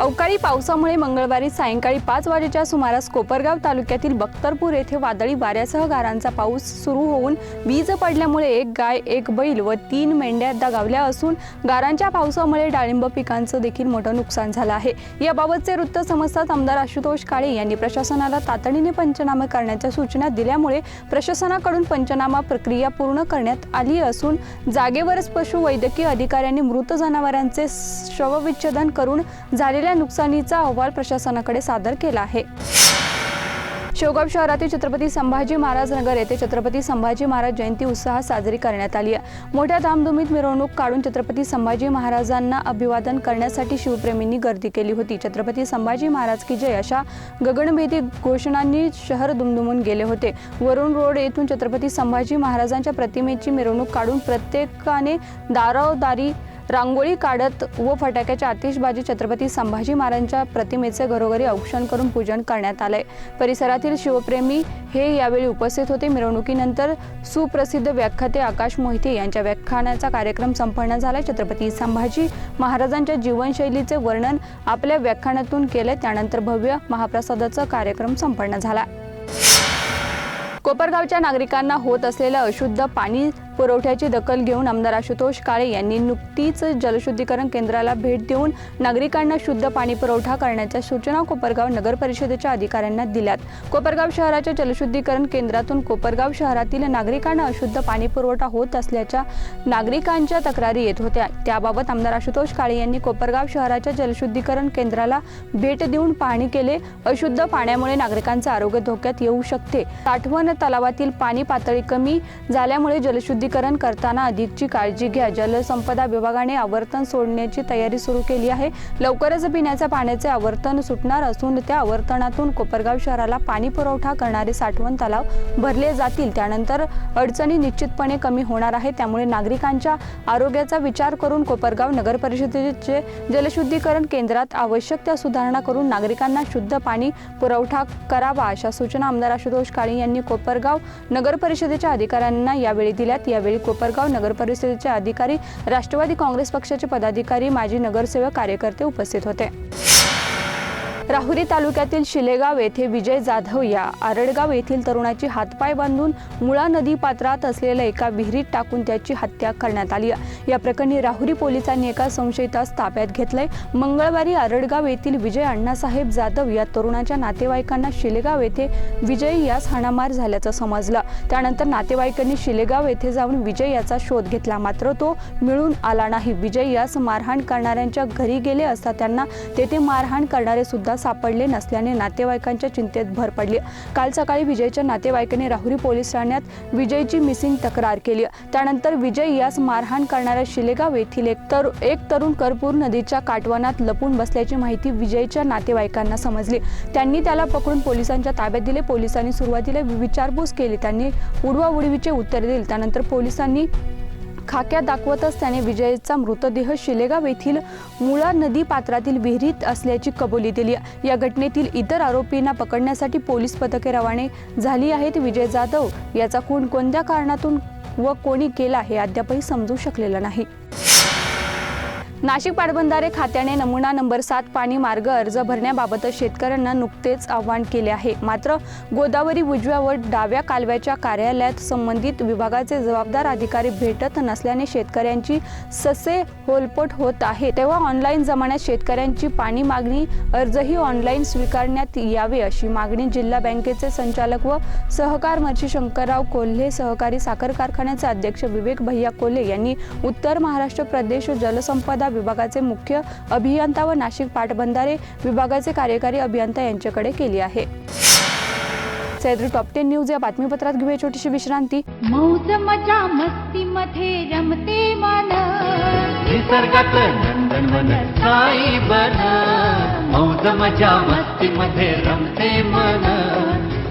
अवकाळी पावसामुळे मंगळवारी सायंकाळी पाच वाजेच्या सुमारास कोपरगाव तालुक्यातील बख्तरपूर येथे वादळी वाऱ्यासह गारांचा पाऊस सुरू होऊन वीज पडल्यामुळे एक गाय एक बैल व तीन मेंढ्या दगावल्या असून गारांच्या पावसामुळे डाळिंब पिकांचं देखील मोठं नुकसान झालं आहे. याबाबतचे वृत्त समजताच आमदार आशुतोष काळे यांनी प्रशासनाला तातडीने पंचनामे करण्याच्या सूचना दिल्यामुळे प्रशासनाकडून पंचनामा प्रक्रिया पूर्ण करण्यात आली असून जागेवरच पशुवैद्यकीय अधिकाऱ्यांनी मृत जनावरांचे शवविच्छेदन करून झालेल्या नुकसानीचा अहवाल प्रशासनाकडे सादर केला आहे. शेवगाव शहरातील छत्रपती संभाजी महाराज नगर येथे छत्रपती संभाजी महाराज जयंती उत्साहात साजरी करण्यात आली आहे. मोठ्या धामधुमीत मिरवणूक काढून छत्रपती संभाजी महाराजांना अभिवादन करण्यासाठी शिवप्रेमींनी गर्दी केली होती. छत्रपती संभाजी महाराज की जय अशा गगनभेदी घोषणांनी शहर दुमदुमून गेले होते. वरुण रोड येथून छत्रपती संभाजी महाराजांच्या प्रतिमेची मिरवणूक काढून प्रत्येकाने दारोदारी रांगोळी काढत व फटाक्याच्या आतिषबाजी छत्रपती संभाजी महाराजांच्या प्रतिमेचे घरोघरी औक्षण करून पूजन करण्यात आले परिसरातील शिवप्रेमी हे यावेळी उपस्थित होते. मिरवणुकीनंतर सुप्रसिद्ध व्याख्याते आकाश मोहिते यांच्या व्याख्यानाचा कार्यक्रम संपन्न झाला छत्रपती संभाजी महाराजांच्या जीवनशैलीचे वर्णन आपल्या व्याख्यानातून केले त्यानंतर भव्य महाप्रसादाचा कार्यक्रम संपन्न झाला कोपरगावच्या नागरिकांना होत असलेल्या अशुद्ध पाणी पुरवठ्याची दखल घेऊन आमदार आशुतोष काळे यांनी नुकतीच जलशुद्धीकरण केंद्राला भेट देऊन नागरिकांना शुद्ध पाणी पुरवठा करण्याच्या सूचना कोपरगाव नगर परिषदेच्या अधिकाऱ्यांना दिल्यात. कोपरगाव शहराच्या जलशुद्धीकरण केंद्रातून कोपरगाव शहरातील नागरिकांना अशुद्ध पाणी पुरवठा होत असल्याच्या नागरिकांच्या तक्रारी येत होत्या. त्याबाबत आमदार आशुतोष काळे यांनी कोपरगाव शहराच्या जलशुद्धीकरण केंद्राला भेट देऊन पाहणी केले. अशुद्ध पाण्यामुळे नागरिकांचे आरोग्य धोक्यात येऊ शकते. साठवण तलावातील पाणी पातळी कमी झाल्यामुळे जलशुद्धी शुद्धीकरण करताना अधिकची काळजी घ्या. जलसंपदा विभागाने आवर्तन सोडण्याची तयारी सुरू केली आहे. लवकरच पिण्याच्या पाण्याचे आवर्तन सुटणार असून त्या आवर्तनातून कोपरगाव शहराला पाणी पुरवठा करणारे साठवण तलाव भरले जातील. त्यानंतर अडचणी निश्चितपणे कमी होणार आहे त्यामुळे नागरिकांच्या आरोग्याचा विचार करून कोपरगाव नगर परिषदेचे जलशुद्धीकरण केंद्रात आवश्यक त्या सुधारणा करून नागरिकांना शुद्ध पाणी पुरवठा करावा अशा सूचना आमदार आशुतोष काळे यांनी कोपरगाव नगर परिषदेच्या अधिकाऱ्यांना यावेळी दिल्यात. या यावेळी कोपरगाव नगर परिषदेचे अधिकारी राष्ट्रवादी काँग्रेस पक्षाचे पदाधिकारी माजी नगरसेवक कार्यकर्ते उपस्थित होते. राहुरी तालुक्यातील शिलेगाव येथे विजय जाधव या आरडगाव येथील तरुणाची हातपाय बांधून मुळा नदी पात्रात असलेल्या एका विहिरीत टाकून त्याची हत्या करण्यात आली. या प्रकरणी राहुरी पोलिसांनी एका संशयितास ताब्यात घेतलंय. मंगळवारी आरडगाव येथील विजय अण्णासाहेब जाधव या तरुणाच्या नातेवाईकांना शिलेगाव येथे विजय यास हाणामार झाल्याचं समजलं. त्यानंतर नातेवाईकांनी शिलेगाव येथे जाऊन विजय याचा शोध घेतला. मात्र तो मिळून आला नाही. विजय यास मारहाण करणाऱ्यांच्या घरी गेले असता त्यांना तेथे मारहाण करणारे सुद्धा सापडले नसल्याने नातेवाईकांच्या चिंतेत भर पडली. काल सकाळी विजयच्या नातेवाईकांनी राहुरी पोलीस ठाण्यात विजयची मिसिंग तक्रार केली. त्यानंतर विजय यास मारहाण करणाऱ्या शिलेगाव येथील एक तर एक तरुण कर्पूर नदीच्या काटवनात लपून बसल्याची माहिती विजयच्या नातेवाईकांना समजली. त्यांनी त्याला पकडून पोलिसांच्या ताब्यात दिले. पोलिसांनी सुरुवातीला विचारपूस केली. त्यांनी उडवाउडवीचे उत्तर दिले. त्यानंतर पोलिसांनी खाक्या दाखवतच त्याने विजयचा मृतदेह शिलेगाव येथील मुळा नदी पात्रातील विहिरीत असल्याची कबुली दिली. या घटनेतील इतर आरोपींना पकडण्यासाठी पोलीस पथके रवाने झाली आहेत. विजय जाधव याचा खून कोणत्या कारणातून व कोणी केला हे अद्यापही समजू शकलेलं नाही. नाशिक पाटबंधारे खात्याने नमुना नंबर सात पाणी मार्ग अर्ज भरण्याबाबत शेतकऱ्यांना नुकतेच आवाहन केले आहे. मात्र गोदावरी उजव्या व डाव्या कालव्याच्या कार्यालयात संबंधित विभागाचे जबाबदार अधिकारी भेटत नसल्याने शेतकऱ्यांची ससे होलपट होत आहे. तेव्हा ऑनलाईन जमान्यात शेतकऱ्यांची पाणी मागणी अर्जही ऑनलाईन स्वीकारण्यात यावे अशी मागणी जिल्हा बँकेचे संचालक व सहकार मंत्री शंकरराव कोल्हे सहकारी साखर कारखान्याचे अध्यक्ष विवेक भैया कोल्हे यांनी उत्तर महाराष्ट्र प्रदेश जलसंपदा विभागाचे मुख्य अभियंता व नाशिक पाटबंधारे विभागाचे कार्यकारी अभियंता यांच्याकडे केली आहे. सैद्री टॉप टेन न्यूज या बातमीपत्रात घेऊया छोटीशी विश्रांती. मौज मजा मस्ती मध्ये रमते मन. निसर्गात नंदनवन साई बन. मौज मजा मस्ती मध्ये रमते मन.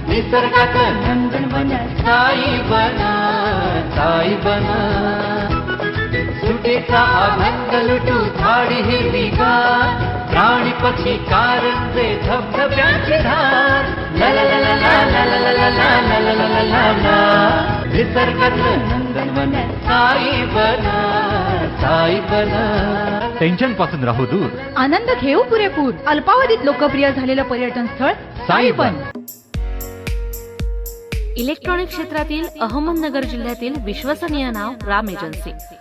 निसर्गात नंदनवन साई बना. साई बना. कलेचा अभंग लुटू झाडी हिरवी गार प्राणी पक्षी कारंजे धबधब्यांची धार टेन्शनपासून राहू दूर आनंद घेऊ पुरेपूर अल्पावधीत लोकप्रिय झालेलं पर्यटन स्थळ साईबन इलेक्ट्रॉनिक क्षेत्रातील अहमदनगर जिल्ह्यातील विश्वसनीय नाव Ram agency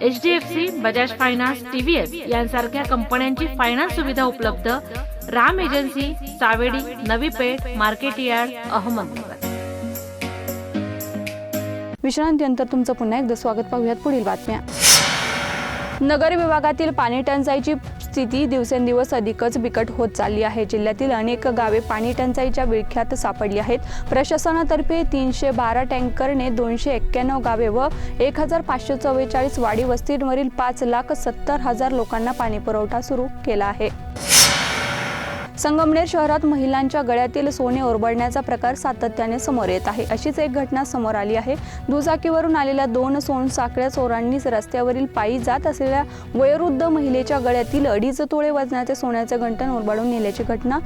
H D F C Bajaj finance TVS यांसारख्या कंपन्यांची फायनान्स सुविधा उपलब्ध. Ram agency Savedi Navi Peth market yard Ahmednagar विश्रांतीनंतर तुमचं पुन्हा एकदा स्वागत पाहूयात पुढील बातम्या. नगर विभागातील पाणी टंचाईची स्थिती दिवसेंदिवस अधिकच बिकट होत चालली आहे. जिल्ह्यातील अनेक गावे पाणी टंचाईच्या विळख्यात सापडली आहेत. प्रशासनातर्फे तीनशे बारा टँकरने दोनशे एक्क्याण्णव गावे व एक हजार पाचशे चव्वेचाळीस वाडी वस्तींवरील पाच लाख सत्तर हजार लोकांना पाणीपुरवठा सुरू केला आहे. संगमनेर शहरात महिलांच्या गळ्यातील सोने ओरबडण्याचा प्रकार सातत्याने समोर येत आहे. अशीच एक घटना समोर आली आहे. दुचाकीवरून आलेल्या दोन सोनसाखळ्या चोरांनीच रस्त्यावरील पायी जात असलेल्या वयोवृद्ध महिलेच्या गळ्यातील अडीच तोळे वजनाचे सोन्याचे गंटन ओरबाडून नेल्याची घटना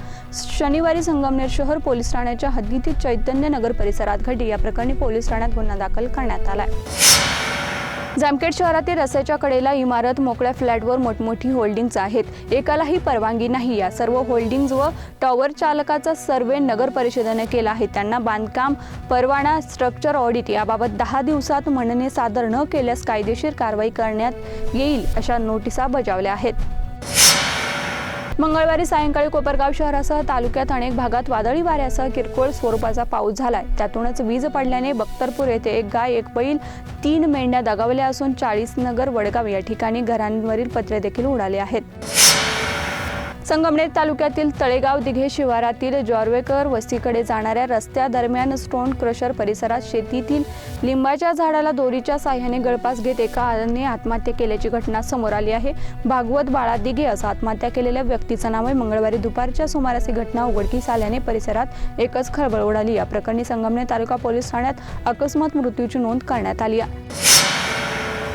शनिवारी संगमनेर शहर पोलीस ठाण्याच्या हद्दीतील चैतन्य नगर परिसरात घडली. या प्रकरणी पोलीस ठाण्यात गुन्हा दाखल करण्यात आलाय. जामखेड शहरातील रस्त्याच्या कडेला इमारत मोकळ्या फ्लॅटवर मोठमोठी होल्डिंग्ज आहेत. एकालाही परवानगी नाही. या सर्व होल्डिंग्ज व टॉवर चालकाचा सर्वे नगर परिषदेने केला आहे. त्यांना बांधकाम परवाना स्ट्रक्चर ऑडिट याबाबत दहा दिवसात म्हणणे सादर न केल्यास कायदेशीर कारवाई करण्यात येईल अशा नोटिसा बजावल्या आहेत. मंगळवारी सायंकाळी कोपरगाव शहरासह तालुक्यात अनेक भागात वादळी वाऱ्यासह किरकोळ स्वरूपाचा पाऊस झालाय. त्यातूनच वीज पडल्याने बख्तरपूर येथे एक गाय एक बैल तीन मेंढ्या दगावल्या असून चाळीस नगर वडगाव या ठिकाणी घरांवरील पत्रे देखील उडाले आहेत. संगमनेर तालुक्यातील तळेगाव दिघे शिवारातील जॉर्वेकर वस्तीकडे जाणाऱ्या रस्त्यादरम्यान स्टोन क्रशर परिसरात शेतीतील लिंबाच्या झाडाला दोरीच्या साह्याने गळपास घेत एका आने आत्महत्या केल्याची घटना समोर आली आहे. भागवत बाळा दिघे असं आत्महत्या केलेल्या व्यक्तीचं नाव आहे. मंगळवारी दुपारच्या सुमारास ही घटना उघडकीस आल्याने परिसरात एकच खळबळ उडाली. या प्रकरणी संगमनेर तालुका पोलीस ठाण्यात अकस्मात मृत्यूची नोंद करण्यात आली आहे.